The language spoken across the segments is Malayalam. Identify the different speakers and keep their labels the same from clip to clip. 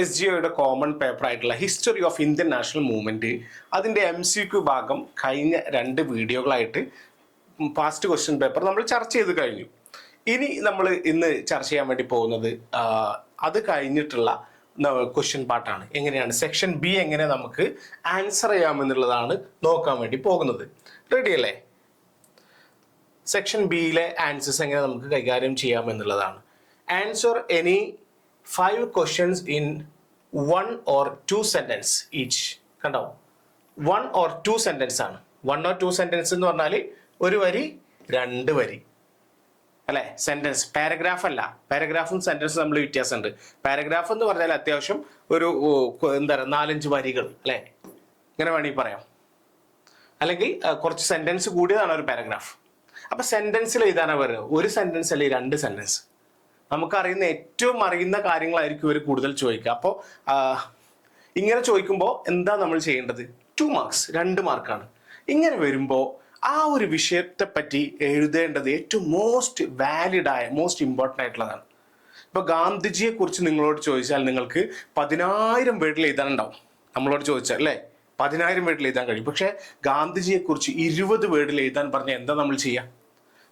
Speaker 1: എസ് ജി ഒയുടെ കോമൺ പേപ്പർ ആയിട്ടുള്ള history of Indian national movement അതിന്റെ എം സി ക്യു ഭാഗം കഴിഞ്ഞ രണ്ട് വീഡിയോകളായിട്ട് പാസ്റ്റ് ക്വസ്റ്റ്യൻ പേപ്പർ നമ്മൾ ചർച്ച ചെയ്ത് കഴിഞ്ഞു. ഇനി നമ്മൾ ഇന്ന് ചർച്ച ചെയ്യാൻ വേണ്ടി പോകുന്നത് അത് കഴിഞ്ഞിട്ടുള്ള ക്വസ്റ്റ്യൻ പാർട്ടാണ് എങ്ങനെയാണ്? സെക്ഷൻ ബി എങ്ങനെ നമുക്ക് ആൻസർ ചെയ്യാമെന്നുള്ളതാണ് നോക്കാൻ വേണ്ടി പോകുന്നത്. റെഡി അല്ലേ? സെക്ഷൻ ബിയിലെ ആൻസേഴ്സ് എങ്ങനെ നമുക്ക് കൈകാര്യം ചെയ്യാമെന്നുള്ളതാണ്. Answer any five questions in one or two sentence each കണ്ടോ? വൺ ഓർ ടു സെന്റൻസ് ആണ്. വൺ ഓർ ടു സെന്റൻസ് എന്ന് പറഞ്ഞാൽ ഒരു വരി രണ്ട് വരി. അല്ലെ? സെന്റൻസ് പാരഗ്രാഫ് അല്ല. പാരഗ്രാഫും സെന്റൻസും നമ്മൾ വ്യത്യാസമുണ്ട്. പാരഗ്രാഫ് എന്ന് പറഞ്ഞാൽ അത്യാവശ്യം ഒരു എന്താ പറയുക നാലഞ്ച് വരികൾ അല്ലേ? ഇങ്ങനെ വേണമെങ്കിൽ പറയാം. അല്ലെങ്കിൽ കുറച്ച് സെന്റൻസ് കൂടിയതാണ് ഒരു പാരഗ്രാഫ് അപ്പൊ സെന്റൻസിൽ എഴുതാനാണ് പറയുന്നത്? ഒരു സെന്റൻസ് അല്ലെങ്കിൽ രണ്ട് സെന്റൻസ് നമുക്കറിയുന്ന ഏറ്റവും അറിയുന്ന കാര്യങ്ങളായിരിക്കും ഇവർ കൂടുതൽ ചോദിക്കുക. അപ്പോൾ ഇങ്ങനെ ചോദിക്കുമ്പോൾ എന്താ നമ്മൾ ചെയ്യേണ്ടത്? ടു മാർക്സ് രണ്ട് മാർക്കാണ് ഇങ്ങനെ വരുമ്പോൾ ആ ഒരു വിഷയത്തെ പറ്റി എഴുതേണ്ടത് ഏറ്റവും മോസ്റ്റ് വാലിഡ് ആയ മോസ്റ്റ് ഇമ്പോർട്ടന്റ് ആയിട്ടുള്ളതാണ്. ഇപ്പോൾ ഗാന്ധിജിയെ കുറിച്ച് നിങ്ങളോട് ചോദിച്ചാൽ നിങ്ങൾക്ക് പതിനായിരം വേർഡിൽ എഴുതാനുണ്ടാവും. നമ്മളോട് ചോദിച്ചാൽ അല്ലേ? പതിനായിരം വേർഡിൽ എഴുതാൻ കഴിയും. പക്ഷേ ഗാന്ധിജിയെ കുറിച്ച് ഇരുപത് വേർഡിൽ എഴുതാൻ പറഞ്ഞാൽ എന്താ നമ്മൾ ചെയ്യുക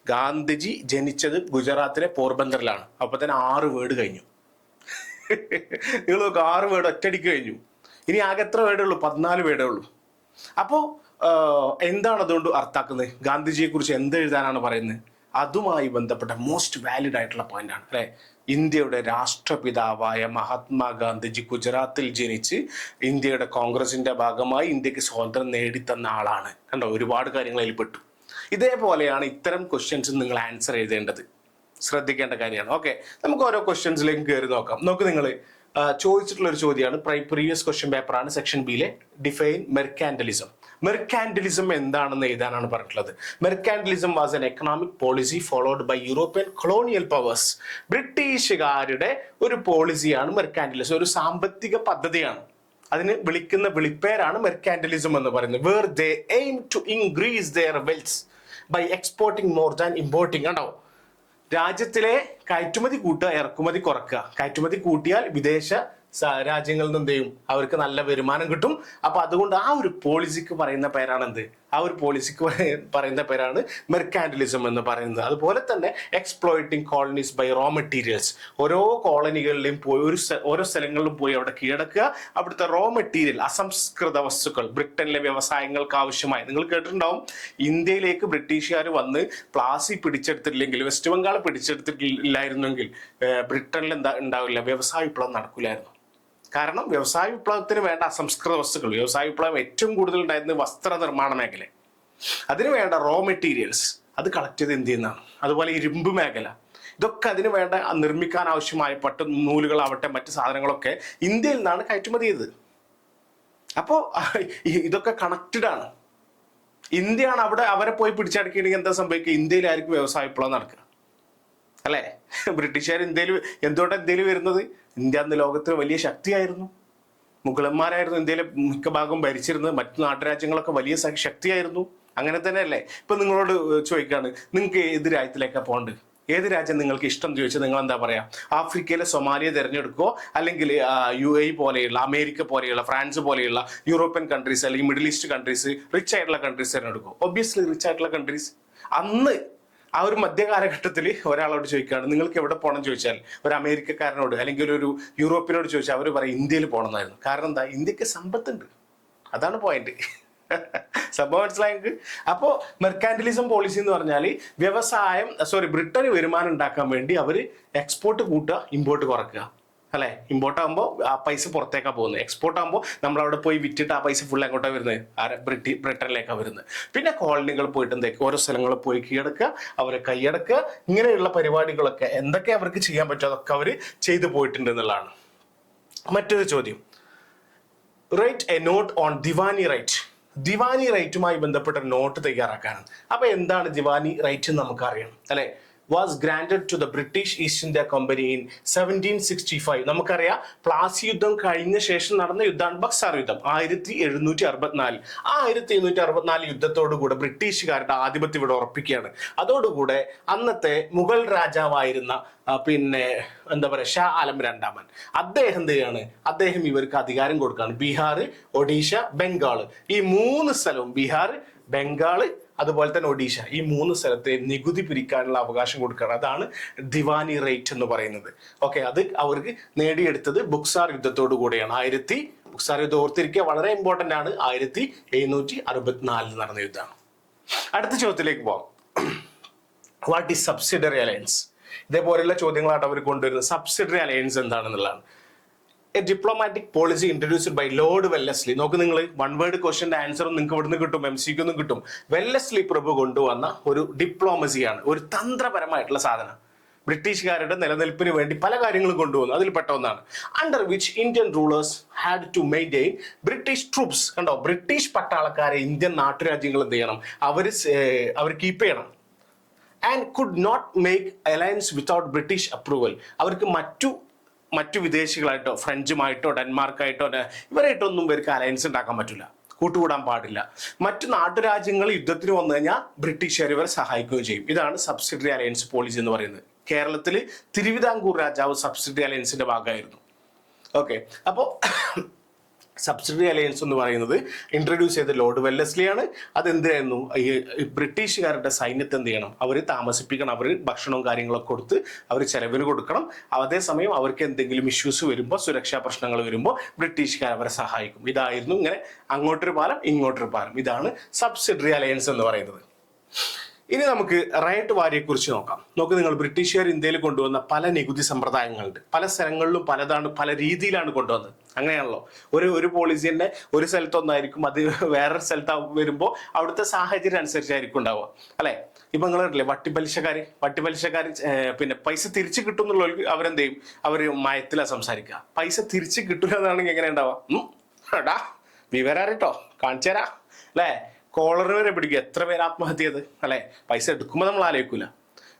Speaker 1: ഗാന്ധിജി ജനിച്ചത് ഗുജറാത്തിലെ പോർബന്ദറിലാണ്. അപ്പൊ തന്നെ ആറ് വേർഡ് കഴിഞ്ഞു. നിങ്ങൾ നോക്ക് ആറ് വേർഡ് ഒറ്റടിക്ക് കഴിഞ്ഞു. ഇനി ആകെ എത്ര വേർഡേ ഉള്ളൂ? പതിനാല് വേർഡേ ഉള്ളൂ. അപ്പോൾ എന്താണ് അതുകൊണ്ട് അർത്ഥാക്കുന്നത് ഗാന്ധിജിയെ കുറിച്ച് എന്ത് എഴുതാനാണ് പറയുന്നത്? അതുമായി ബന്ധപ്പെട്ട മോസ്റ്റ് വാലിഡ് ആയിട്ടുള്ള പോയിന്റ് ആണ് അല്ലെ? ഇന്ത്യയുടെ രാഷ്ട്രപിതാവായ മഹാത്മാഗാന്ധിജി ഗുജറാത്തിൽ ജനിച്ച് ഇന്ത്യയുടെ കോൺഗ്രസിന്റെ ഭാഗമായി ഇന്ത്യയ്ക്ക് സ്വാതന്ത്ര്യം നേടിത്തന്ന ആളാണ്. കണ്ടോ? ഒരുപാട് കാര്യങ്ങൾ അതിൽ പെട്ടു. ഇതേപോലെയാണ് ഇത്തരം ക്വസ്റ്റ്യൻസ് നിങ്ങൾ ആൻസർ എഴുതേണ്ടത്. ശ്രദ്ധിക്കേണ്ട കാര്യമാണ്. ഓക്കെ നമുക്ക് ഓരോ ക്വസ്റ്റ്യൻസിലേക്ക് കയറി നോക്കാം. നോക്ക് നിങ്ങൾ ചോദിച്ചിട്ടുള്ള ഒരു ചോദ്യമാണ് പ്രീവിയസ് ക്വസ്റ്റ്യൻ പേപ്പറാണ് സെക്ഷൻ ബിയിലെ ഡിഫൈൻ മെർക്കാൻഡലിസം മെർക്കാൻഡലിസം എന്താണെന്ന് എഴുതാനാണ് പറഞ്ഞിട്ടുള്ളത്. Mercantilism was an economic policy followed by European colonial powers ബ്രിട്ടീഷുകാരുടെ ഒരു പോളിസിയാണ് മെർക്കാൻഡലിസം ഒരു സാമ്പത്തിക പദ്ധതിയാണ്. അതിന് വിളിക്കുന്ന വിളിപ്പേരാണ് മെർക്കാൻഡലിസം എന്ന് പറയുന്നത്. Where they aim to increase their wealth by exporting more than importing ആണോ രാജ്യത്തിലെ കയറ്റുമതി കൂട്ടുക ഇറക്കുമതി കുറക്കുക. കയറ്റുമതി കൂട്ടിയാൽ വിദേശ രാജ്യങ്ങളിൽ നിന്ന് ചെയ്യും? അവർക്ക് നല്ല വരുമാനം കിട്ടും. അപ്പൊ അതുകൊണ്ട് ആ ഒരു പോളിസിക്ക് പറയുന്ന പേരാണ് എന്ത്? ആ ഒരു പോളിസിക്ക് പറയുന്ന പേരാണ് മെർക്കാൻഡലിസം എന്ന് പറയുന്നത്. അതുപോലെ തന്നെ exploiting colonies by raw materials ഓരോ കോളനികളിലും പോയി ഒരു ഓരോ സ്ഥലങ്ങളിലും പോയി അവിടെ കീഴടക്കുക. അവിടുത്തെ റോ മെറ്റീരിയൽ അസംസ്കൃത വസ്തുക്കൾ ബ്രിട്ടനിലെ വ്യവസായങ്ങൾക്ക് ആവശ്യമായി. നിങ്ങൾ കേട്ടിട്ടുണ്ടാവും ഇന്ത്യയിലേക്ക് ബ്രിട്ടീഷുകാർ വന്ന് പ്ലാസി പിടിച്ചെടുത്തിട്ടില്ലെങ്കിൽ വെസ്റ്റ് ബംഗാൾ പിടിച്ചെടുത്തിട്ടില്ലായിരുന്നെങ്കിൽ ബ്രിട്ടനിൽ എന്താ ഉണ്ടാവില്ല വ്യവസായ വിപ്ലവം നടക്കില്ലായിരുന്നു കാരണം വ്യവസായ വിപ്ലവത്തിന് വേണ്ട അസംസ്കൃത വസ്തുക്കൾ വ്യവസായ വിപ്ലവം ഏറ്റവും കൂടുതൽ ഉണ്ടായിരുന്നത് വസ്ത്ര നിർമ്മാണ മേഖല. അതിന് വേണ്ട റോ മെറ്റീരിയൽസ് അത് കളക്ട് ചെയ്ത് എന്ത് ചെയ്യുന്നതാണ്? അതുപോലെ ഇരുമ്പ് മേഖല. ഇതൊക്കെ അതിന് വേണ്ട നിർമ്മിക്കാൻ ആവശ്യമായ പട്ട് നൂലുകളാവട്ടെ മറ്റ് സാധനങ്ങളൊക്കെ ഇന്ത്യയിൽ നിന്നാണ് കയറ്റുമതി ചെയ്തത്. അപ്പോൾ ഇതൊക്കെ കണക്റ്റഡ് ആണ്. ഇന്ത്യയാണ് അവിടെ അവരെ പോയി പിടിച്ചടക്കിയിട്ടുണ്ടെങ്കിൽ എന്താ സംഭവിക്കുക? ഇന്ത്യയിലായിരിക്കും വ്യവസായ വിപ്ലവം നടക്കുക. അല്ലേ? ബ്രിട്ടീഷുകാർ ഇന്ത്യയിൽ എന്തുകൊണ്ടാണ് ഇന്ത്യയിൽ വരുന്നത്? ഇന്ത്യ അന്ന് ലോകത്തിലെ വലിയ ശക്തിയായിരുന്നു. മുഗളന്മാരായിരുന്നു ഇന്ത്യയിലെ മിക്ക ഭാഗം ഭരിച്ചിരുന്നത്. മറ്റു നാട്ടുരാജ്യങ്ങളൊക്കെ വലിയ ശക്തിയായിരുന്നു. അങ്ങനെ തന്നെയല്ലേ? ഇപ്പൊ നിങ്ങളോട് ചോദിക്കാണ്. നിങ്ങൾക്ക് ഏത് രാജ്യത്തിലേക്കാണ് പോകേണ്ടത്? ഏത് രാജ്യം നിങ്ങൾക്ക് ഇഷ്ടം ചോദിച്ചാൽ നിങ്ങൾ എന്താ പറയാ? ആഫ്രിക്കയിലെ സൊമാലിയ തിരഞ്ഞെടുക്കുക അല്ലെങ്കിൽ യു എ പോലെയുള്ള അമേരിക്ക പോലെയുള്ള ഫ്രാൻസ് പോലെയുള്ള യൂറോപ്യൻ കൺട്രീസ് അല്ലെങ്കിൽ മിഡിൽ ഈസ്റ്റ് കൺട്രീസ് റിച്ച് ആയിട്ടുള്ള കൺട്രീസ് തിരഞ്ഞെടുക്കുക ഒബ്വിയസ്ലി റിച്ച് ആയിട്ടുള്ള കൺട്രീസ് അന്ന് ആ ഒരു മധ്യകാലഘട്ടത്തിൽ ഒരാളോട് ചോദിക്കുകയാണ് നിങ്ങൾക്ക് എവിടെ പോകണം ചോദിച്ചാൽ ഒരു അമേരിക്കക്കാരനോട് അല്ലെങ്കിൽ ഒരു യൂറോപ്പിനോട് ചോദിച്ചാൽ അവർ പറയും ഇന്ത്യയിൽ പോകണമെന്നായിരുന്നു കാരണം എന്താ? ഇന്ത്യയ്ക്ക് സമ്പത്തുണ്ട്. അതാണ് പോയിന്റ് സംഭവം മനസ്സിലായെങ്കിൽ അപ്പോൾ മെർക്കാൻഡലിസം പോളിസി എന്ന് പറഞ്ഞാൽ വ്യവസായം സോറി ബ്രിട്ടന് വരുമാനം ഉണ്ടാക്കാൻ വേണ്ടി അവർ എക്സ്പോർട്ട് കൂട്ടുക ഇമ്പോർട്ട് കുറയ്ക്കുക അല്ലെ? ഇമ്പോർട്ട് ആകുമ്പോൾ ആ പൈസ പുറത്തേക്കാണ് പോകുന്നത്. എക്സ്പോർട്ട് ആകുമ്പോൾ നമ്മൾ അവിടെ പോയി വിറ്റിട്ട് ആ പൈസ ഫുൾ എങ്ങോട്ടാണ് വരുന്നത്? ആരെ ബ്രിട്ടി ബ്രിട്ടനിലേക്കാണ് വരുന്നത്. പിന്നെ കോളനികൾ പോയിട്ട് എന്തൊക്കെ? ഓരോ സ്ഥലങ്ങളിൽ പോയി കീഴടക്കുക അവരെ കൈയടക്കുക ഇങ്ങനെയുള്ള പരിപാടികളൊക്കെ എന്തൊക്കെ അവർക്ക് ചെയ്യാൻ പറ്റുമോ അതൊക്കെ അവർ ചെയ്തു പോയിട്ടുണ്ട് എന്നുള്ളതാണ്. മറ്റൊരു ചോദ്യം. Write a note on Diwani right Diwani റൈറ്റുമായി ബന്ധപ്പെട്ട നോട്ട് തയ്യാറാക്കാനാണ്. അപ്പൊ എന്താണ് ദിവാനി റൈറ്റ് എന്ന് നമുക്കറിയണം അല്ലെ? Was granted to the British East India Company in seventeen sixty five നമുക്കറിയാം പ്ലാസി യുദ്ധം കഴിഞ്ഞ ശേഷം നടന്ന യുദ്ധമാണ് ബക്സർ യുദ്ധം ആയിരത്തി എഴുന്നൂറ്റി അറുപത്തിനാല് ആ ആയിരത്തി എഴുന്നൂറ്റി അറുപത്തിനാല് യുദ്ധത്തോടുകൂടെ ബ്രിട്ടീഷുകാരുടെ ആധിപത്യം ഇവിടെ ഉറപ്പിക്കുകയാണ്. അതോടുകൂടെ അന്നത്തെ മുഗൾ രാജാവായിരുന്ന പിന്നെ എന്താ പറയുക ഷാ ആലം രണ്ടാമൻ. അദ്ദേഹം എന്ത് ചെയ്യാണ്? അദ്ദേഹം ഇവർക്ക് അധികാരം കൊടുക്കുകയാണ്. ബീഹാർ ഒഡീഷ ബംഗാൾ ഈ മൂന്ന് സ്ഥലവും ബീഹാർ ബംഗാൾ അതുപോലെ തന്നെ ഒഡീഷ. ഈ മൂന്ന് സ്ഥലത്തെ നികുതി പിരിക്കാനുള്ള അവകാശം കൊടുക്കുകയാണ്. അതാണ് ദിവാനി റേറ്റ് എന്ന് പറയുന്നത്. ഓക്കെ അത് അവർക്ക് നേടിയെടുത്തത് ബുക്സാർ യുദ്ധത്തോടു കൂടെയാണ്. ആയിരത്തി ബുക്സാർ യുദ്ധം ഓർത്തിരിക്കുക വളരെ ഇമ്പോർട്ടന്റ് ആണ്. ആയിരത്തി എഴുന്നൂറ്റി അറുപത്തിനാലിൽ നടന്ന യുദ്ധമാണ് അടുത്ത ചോദ്യത്തിലേക്ക് പോകാം. വാട്ട് ഈസ് സബ്സിഡറി അലയൻസ് ഇതേപോലെയുള്ള ചോദ്യങ്ങളാണ് അവർ കൊണ്ടുവരുന്നത്. Subsidiary alliance എന്താണെന്നുള്ളതാണ്. A diplomatic policy introduced by Lord Wellesley നോക്ക് നിങ്ങൾ വൺ വേർഡ് ക്വസ്റ്റന്റെ ആൻസറും നിങ്ങൾക്ക് ഇവിടുന്ന് കിട്ടും എം സിക്കൊന്നും കിട്ടും. വെല്ലസ്ലി പ്രഭു കൊണ്ടുവന്ന ഒരു ഡിപ്ലോമസിയാണ് ഒരു തന്ത്രപരമായിട്ടുള്ള സാധനം. ബ്രിട്ടീഷുകാരുടെ നിലനിൽപ്പിന് വേണ്ടി പല കാര്യങ്ങളും കൊണ്ടുവന്നു. അതിൽ പെട്ട ഒന്നാണ്. Under which Indian rulers had to maintain British troops കണ്ടോ? ബ്രിട്ടീഷ് പട്ടാളക്കാരെ ഇന്ത്യൻ നാട്ടുരാജ്യങ്ങൾ എന്ത് ചെയ്യണം? അവർ അവർ കീപ്പ് ചെയ്യണം. And could not make alliance without British approval അവർക്ക് മറ്റു മറ്റു വിദേശികളായിട്ടോ ഫ്രഞ്ചുമായിട്ടോ ഡെൻമാർക്കായിട്ടോ ഇവരായിട്ടൊന്നും ഇവർക്ക് അലയൻസ് ഉണ്ടാക്കാൻ പറ്റില്ല. കൂട്ടുകൂടാൻ പാടില്ല. മറ്റു നാട്ടുരാജ്യങ്ങൾ യുദ്ധത്തിന് വന്നു കഴിഞ്ഞാൽ ബ്രിട്ടീഷുകാർ ഇവരെ സഹായിക്കുകയും ചെയ്യും. ഇതാണ് സബ്സിഡറി അലയൻസ് പോളിസി എന്ന് പറയുന്നത്. കേരളത്തിൽ തിരുവിതാംകൂർ രാജാവ് സബ്സിഡറി അലയൻസിന്റെ ഭാഗമായിരുന്നു. ഓക്കെ അപ്പോൾ സബ്സിഡറി അലയൻസ് എന്ന് പറയുന്നത് ഇൻട്രൊഡ്യൂസ് ചെയ്ത ലോർഡ് വെല്ലസ്ലിയാണ് അത് എന്തിനായിരുന്നു ഈ ഈ ബ്രിട്ടീഷുകാരുടെ സൈന്യത്തെ എന്ത് ചെയ്യണം? അവർ താമസിപ്പിക്കണം. അവർ ഭക്ഷണവും കാര്യങ്ങളൊക്കെ കൊടുത്ത് അവർ ചെലവിന് കൊടുക്കണം. അതേസമയം അവർക്ക് എന്തെങ്കിലും ഇഷ്യൂസ് വരുമ്പോൾ സുരക്ഷാ പ്രശ്നങ്ങൾ വരുമ്പോൾ ബ്രിട്ടീഷുകാർ അവരെ സഹായിക്കും. ഇതായിരുന്നു ഇങ്ങനെ അങ്ങോട്ടൊരു പാലം ഇങ്ങോട്ടൊരു പാലം. ഇതാണ് സബ്സിഡറി അലയൻസ് എന്ന് പറയുന്നത്. ഇനി നമുക്ക് റൈറ്റ് വാരിയെ കുറിച്ച് നോക്കാം. നോക്ക് നിങ്ങൾ ബ്രിട്ടീഷുകാർ ഇന്ത്യയിൽ കൊണ്ടുവന്ന പല നികുതി സമ്പ്രദായങ്ങളുണ്ട്. പല സ്ഥലങ്ങളിലും പലതാണ് പല രീതിയിലാണ് കൊണ്ടുവന്നത്. അങ്ങനെയാണല്ലോ. ഒരു ഒരു പോളിസി തന്നെ ഒരു സ്ഥലത്തൊന്നായിരിക്കും അത് വേറൊരു സ്ഥലത്ത് വരുമ്പോൾ അവിടുത്തെ സാഹചര്യം അനുസരിച്ചായിരിക്കും ഉണ്ടാവുക. അല്ലെ? ഇപ്പൊ നിങ്ങൾ അറിയില്ലേ വട്ടിപ്പലിശക്കാര് വട്ടിപ്പലിശക്കാര് പിന്നെ പൈസ തിരിച്ചു കിട്ടും എന്നുള്ളവർക്ക് അവരെന്ത് ചെയ്യും? അവർ മയത്തിലാ സംസാരിക്കുക. പൈസ തിരിച്ചു കിട്ടില്ല എന്നാണെങ്കിൽ എങ്ങനെ ഉണ്ടാവുക? എടാ വിവരാറിട്ടോ? കാണിച്ചു തരാ. അല്ലേ? കോളർ വരെ പിടിക്കുക. എത്ര പേര് ആത്മഹത്യ ചെയ്ത്? അല്ലെ? പൈസ എടുക്കുമ്പോൾ നമ്മൾ ആലോചിക്കൂല.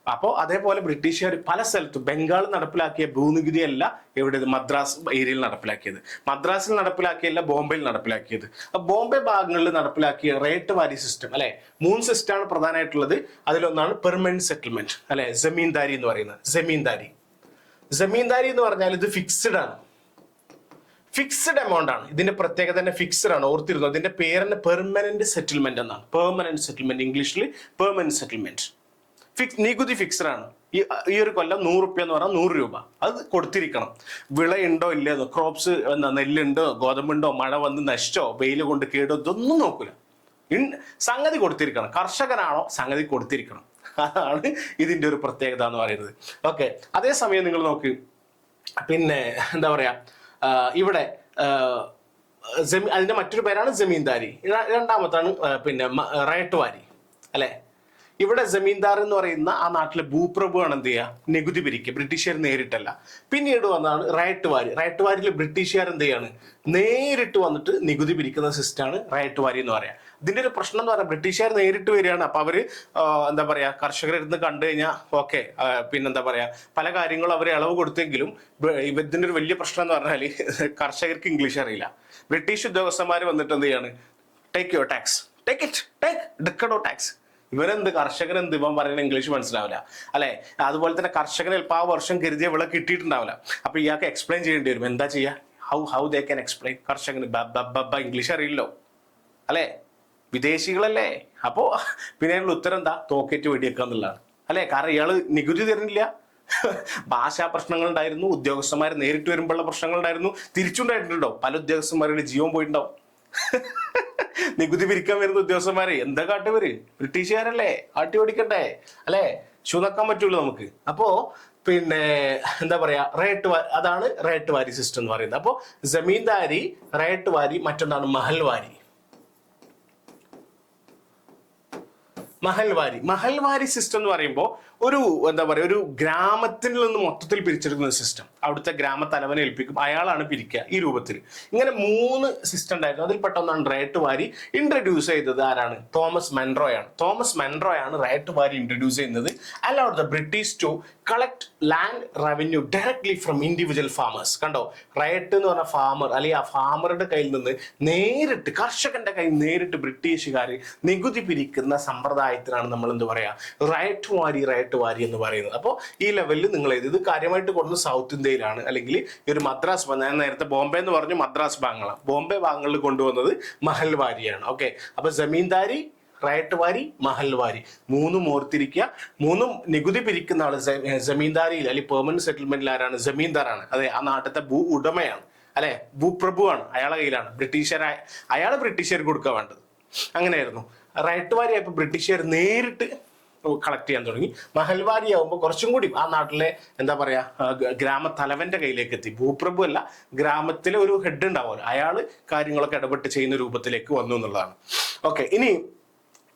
Speaker 1: അപ്പോൾ അതേപോലെ ബ്രിട്ടീഷുകാർ പല സ്ഥലത്തും ബംഗാൾ നടപ്പിലാക്കിയ ഭൂനികുതിയല്ല ഇവിടെ മദ്രാസ് ഏരിയയിൽ നടപ്പിലാക്കിയത്. മദ്രാസിൽ നടപ്പിലാക്കിയല്ല ബോംബെയിൽ നടപ്പിലാക്കിയത്. ബോംബെ ഭാഗങ്ങളിൽ നടപ്പിലാക്കിയ റേറ്റ് വാരി സിസ്റ്റം അല്ലെ? മൂന്ന് സിസ്റ്റമാണ് പ്രധാനമായിട്ടുള്ളത്. അതിലൊന്നാണ് പെർമനന്റ് സെറ്റിൽമെന്റ് അല്ലെ? ജമീൻദാരി എന്ന് പറയുന്നത്. ജമീൻദാരി ജമീൻദാരി എന്ന് പറഞ്ഞാൽ ഇത് ഫിക്സ്ഡ് ആണ്. ഫിക്സ്ഡ് എമൗണ്ട് ആണ്. ഇതിന്റെ പ്രത്യേകത തന്നെ ഫിക്സ്ഡ് ആണ്. ഓർത്തിരുന്നു? അതിന്റെ പേര് പെർമനന്റ് സെറ്റിൽമെന്റ് എന്നാണ്. പെർമനന്റ് സെറ്റിൽമെന്റ് ഇംഗ്ലീഷിൽ പെർമനന്റ് സെറ്റിൽമെന്റ് ഫിക്സ് നികുതി ഫിക്സ്ഡ് ആണ്. ഈ ഈ ഒരു കൊല്ലം നൂറ് റുപ്യ എന്ന് പറഞ്ഞാൽ നൂറ് രൂപ. അത് കൊടുത്തിരിക്കണം. വിളയുണ്ടോ ഇല്ലയോ ക്രോപ്സ് എന്താ നെല്ലുണ്ടോ ഗോതമ്പുണ്ടോ മഴ വന്ന് നശിച്ചോ വെയിൽ കൊണ്ട് കേടോ ഇതൊന്നും നോക്കില്ല സംഗതി കൊടുത്തിരിക്കണം. കർഷകനാണോ സംഗതി കൊടുത്തിരിക്കണം. അതാണ് ഇതിന്റെ ഒരു പ്രത്യേകത എന്ന് പറയുന്നത്. ഓക്കെ അതേസമയം നിങ്ങൾ നോക്ക്. പിന്നെ എന്താ പറയാ ഇവിടെ അതിന്റെ മറ്റൊരു പേരാണ് ജമീന്ദാരി. രണ്ടാമത്താണ് പിന്നെ റയട്ട് വാരി അല്ലെ? ഇവിടെ ജമീന്ദാർ എന്ന് പറയുന്ന ആ നാട്ടിലെ ഭൂപ്രഭുവാണ് എന്ത് ചെയ്യുക? നികുതി പിരിക്കുക. ബ്രിട്ടീഷുകാർ നേരിട്ടല്ല. പിന്നീട് വന്നതാണ് റയറ്റ്വാരി റയറ്റ്വാരിയിൽ ബ്രിട്ടീഷുകാർ എന്ത് ചെയ്യാണ്? നേരിട്ട് വന്നിട്ട് നികുതി പിരിക്കുന്ന സിസ്റ്റമാണ് റയറ്റ്വാരി എന്ന് പറയാം. ഇതിന്റെ ഒരു പ്രശ്നം എന്ന് പറയാം ബ്രിട്ടീഷുകാർ നേരിട്ട് വരികയാണ്. അപ്പൊ അവർ എന്താ പറയാ കർഷകരിരുന്ന് കണ്ടു കഴിഞ്ഞാൽ ഓക്കെ പിന്നെന്താ പറയാ പല കാര്യങ്ങളും അവർ ഇളവ് കൊടുത്തെങ്കിലും ഇതിന്റെ ഒരു വലിയ പ്രശ്നം എന്ന് പറഞ്ഞാൽ കർഷകർക്ക് ഇംഗ്ലീഷ് അറിയില്ല. ബ്രിട്ടീഷ് ഉദ്യോഗസ്ഥന്മാർ വന്നിട്ട് എന്ത് ചെയ്യാണ്? Take your tax take it take എടുക്കണോ ടാക്സ് ഇവരെന്ത് കർഷകനെന്ത്? ഇവൻ പറയുന്ന ഇംഗ്ലീഷ് മനസ്സിലാവില്ല. അല്ലെ? അതുപോലെ തന്നെ കർഷകന് ചിലപ്പോൾ ആ വർഷം കരുതിയ വിള കിട്ടിയിട്ടുണ്ടാവില്ല. അപ്പൊ ഇയാൾക്ക് എക്സ്പ്ലെയിൻ ചെയ്യേണ്ടി വരും. എന്താ ചെയ്യാ? How how they can explain കർഷകന് ഇംഗ്ലീഷ് അറിയില്ലോ അല്ലെ? വിദേശികളല്ലേ? അപ്പോ പിന്നെ അതിനുള്ള ഉത്തരം എന്താ? തോക്കേറ്റ് വെടിയേക്കുക എന്നുള്ളതാണ്. അല്ലെ? കാരണം ഇയാൾ നികുതി തരുന്നില്ല. ഭാഷാ പ്രശ്നങ്ങൾ ഉണ്ടായിരുന്നു ഉദ്യോഗസ്ഥന്മാർ നേരിട്ട് വരുമ്പോഴുള്ള പ്രശ്നങ്ങൾ ഉണ്ടായിരുന്നു തിരിച്ചുണ്ടായിട്ടുണ്ടോ? പല ഉദ്യോഗസ്ഥന്മാരുടെ ജീവൻ പോയിട്ടുണ്ടാവും. നികുതി പിരിക്കാൻ വരുന്ന ഉദ്യോഗസ്ഥന്മാരെ എന്താ കാട്ടുവര്? ബ്രിട്ടീഷുകാരല്ലേ? ആട്ടി ഓടിക്കട്ടെ. അല്ലെ? ശൂതാക്കാൻ പറ്റുള്ളൂ നമുക്ക്? അപ്പോ പിന്നെ എന്താ പറയാ റേട്ട് അതാണ് റേട്ട് വാരി സിസ്റ്റം എന്ന് പറയുന്നത്. അപ്പോ ജമീന്ദാരി റേട്ട് വാരി മറ്റൊന്നാണ് മഹൽവാരി മഹൽവാരി മഹൽവാരി സിസ്റ്റം എന്ന് പറയുമ്പോൾ ഒരു എന്താ പറയുക ഒരു ഗ്രാമത്തിൽ നിന്ന് മൊത്തത്തിൽ പിരിച്ചെടുക്കുന്ന സിസ്റ്റം അവിടുത്തെ ഗ്രാമത്തലവനെ ഏൽപ്പിക്കും. അയാളാണ് പിരിക്കുക ഈ രൂപത്തിൽ. ഇങ്ങനെ മൂന്ന് സിസ്റ്റം ഉണ്ടായിരുന്നു. അതിൽ പെട്ടെന്നാണ് റൈറ്റ് വാരി ഇൻട്രൊഡ്യൂസ് ചെയ്തത് ആരാണ്? തോമസ് മെൻറോയാണ്. തോമസ് മെൻറോയാണ് റൈറ്റ് വാരി ഇൻട്രൊഡ്യൂസ് ചെയ്യുന്നത്. Allowed the British to collect land revenue directly from individual farmers കണ്ടോ? റൈറ്റ് എന്ന് പറഞ്ഞ ഫാമർ അല്ലെങ്കിൽ ആ ഫാമറുടെ കയ്യിൽ നിന്ന് നേരിട്ട് കർഷകന്റെ കയ്യിൽ നേരിട്ട് ബ്രിട്ടീഷുകാർ നികുതി പിരിക്കുന്ന സമ്പ്രദായത്തിനാണ് നമ്മൾ എന്ത് പറയാ? റൈറ്റ് വാരി റൈറ്റ് വാരി എന്ന് പറയുന്നത്. അപ്പോൾ ഈ ലെവലിൽ നിങ്ങൾ ഇത് കാര്യമായിട്ട് കൊണ്ടുവന്ന് സൗത്ത് ഇന്ത്യയിലാണ്. അല്ലെങ്കിൽ ഈ ഒരു മദ്രാസ് ഞാൻ നേരത്തെ ബോംബെ എന്ന് പറഞ്ഞു മദ്രാസ് ഭാഗങ്ങളാണ്. ബോംബെ ഭാഗങ്ങളിൽ കൊണ്ടുവന്നത് മഹൽ വാരിയാണ്. ഓക്കെ അപ്പൊ ജമീന്ദാരി റയറ്റ് വാരി മഹൽ വാരി. മൂന്നും ഓർത്തിരിക്കുക. മൂന്നും നികുതി പിരിക്കുന്ന ആൾ ജമീന്ദാരിയിൽ അല്ലെങ്കിൽ പെർമനന്റ് സെറ്റിൽമെന്റിൽ ആരാണ്? ജമീന്ദാറാണ് അതെ ആ നാട്ടിലത്തെ ഭൂ ഉടമയാണ്. അല്ലെ? ഭൂപ്രഭുവാണ് അയാളെ കയ്യിലാണ്. ബ്രിട്ടീഷരായ അയാൾ ബ്രിട്ടീഷുകാർക്ക് കൊടുക്കാൻ വേണ്ടത്. അങ്ങനെയായിരുന്നു. റൈറ്റ് വാരി ആയപ്പോൾ ബ്രിട്ടീഷുകാർ നേരിട്ട് കളക്ട് ചെയ്യാൻ തുടങ്ങി. മഹൽവാരി ആകുമ്പോൾ കുറച്ചും കൂടി ആ നാട്ടിലെ എന്താ പറയാ ആ, ഗ- ഗ്രാമത്തലവന്റെ കയ്യിലേക്ക് എത്തി. ഭൂപ്രഭു അല്ല ഗ്രാമത്തിലെ ഒരു ഹെഡ് ഉണ്ടാവുമല്ലോ അയാൾ കാര്യങ്ങളൊക്കെ ഇടപെട്ട് ചെയ്യുന്ന രൂപത്തിലേക്ക് വന്നു എന്നുള്ളതാണ്. ഓക്കെ ഇനി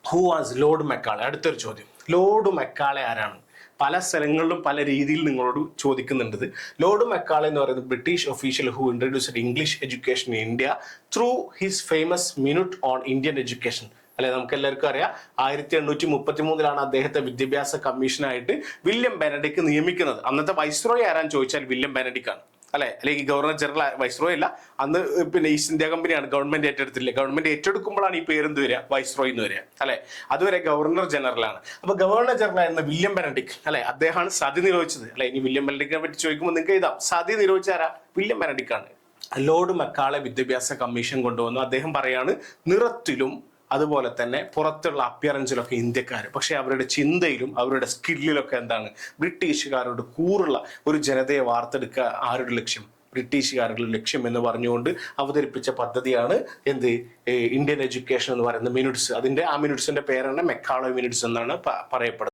Speaker 1: ഹൂ വാസ് ലോർഡ് മെക്കാളെ അടുത്തൊരു ചോദ്യം. ലോഡ് മെക്കാളെ ആരാണ്? പല സ്ഥലങ്ങളിലും പല രീതിയിൽ നിങ്ങളോട് ചോദിക്കുന്നുണ്ട് ലോഡ് ലോർഡ് മെക്കാളെ എന്ന് പറയുന്നത് British official who introduced English education in India through his famous minute on Indian education അല്ലെ നമുക്ക് എല്ലാവർക്കും അറിയാം. ആയിരത്തി എണ്ണൂറ്റി മുപ്പത്തി മൂന്നിലാണ് അദ്ദേഹത്തെ വിദ്യാഭ്യാസ കമ്മീഷനായിട്ട് വില്യം ബെനഡിക്ക് നിയമിക്കുന്നത്. അന്നത്തെ വൈസ്രോയി ആരാന്ന് ചോദിച്ചാൽ വില്യം ബെനഡിക് ആണ്. അല്ലെ അല്ലെങ്കിൽ ഗവർണർ ജനറൽ വൈസ്രോയി അല്ല. അന്ന് പിന്നെ ഈസ്റ്റ് ഇന്ത്യ കമ്പനിയാണ് ഗവൺമെന്റ് ഏറ്റെടുത്തില്ല? ഗവൺമെന്റ് ഏറ്റെടുക്കുമ്പോഴാണ് ഈ പേരെന്ത് വരിക? വൈസ്രോയ് എന്ന് വരിക. അല്ലെ അതുവരെ ഗവർണർ ജനറൽ ആണ്. അപ്പൊ ഗവർണർ ജനറൽ ആയിരുന്ന വില്യം ബെനഡിക് അല്ലെ അദ്ദേഹമാണ് സതി നിരോധിച്ചത്. അല്ലെ ഇനി വില്യം ബെനഡിക്കിനെ പറ്റി ചോദിക്കുമ്പോൾ നിങ്ങൾക്ക് എഴുതാം. സതി നിരോധിച്ച ആരാ? വില്യം ബെനഡിക് ആണ്. ലോർഡ് മക്കാളെ വിദ്യാഭ്യാസ കമ്മീഷൻ കൊണ്ടുവന്നു. അദ്ദേഹം പറയാണ് നിറത്തിലും അതുപോലെ തന്നെ പുറത്തുള്ള അപ്പിയറൻസിലൊക്കെ ഇന്ത്യക്കാർ പക്ഷെ അവരുടെ ചിന്തയിലും അവരുടെ സ്കില്ലിലൊക്കെ എന്താണ്? ബ്രിട്ടീഷുകാരോട് കൂറുള്ള ഒരു ജനതയെ വാർത്തെടുക്കുക ആരുടെ ലക്ഷ്യം? ബ്രിട്ടീഷുകാരുടെ ലക്ഷ്യം എന്ന് പറഞ്ഞുകൊണ്ട് അവതരിപ്പിച്ച പദ്ധതിയാണ് എന്ത്? ഇന്ത്യൻ എഡ്യൂക്കേഷൻ എന്ന് പറയുന്ന മിനിറ്റ്സ് അതിന്റെ ആ മിനിറ്റ്സിന്റെ പേരാണ് മെക്കാളോ മിനിറ്റ്സ് എന്നാണ് പറയപ്പെടുന്നത്.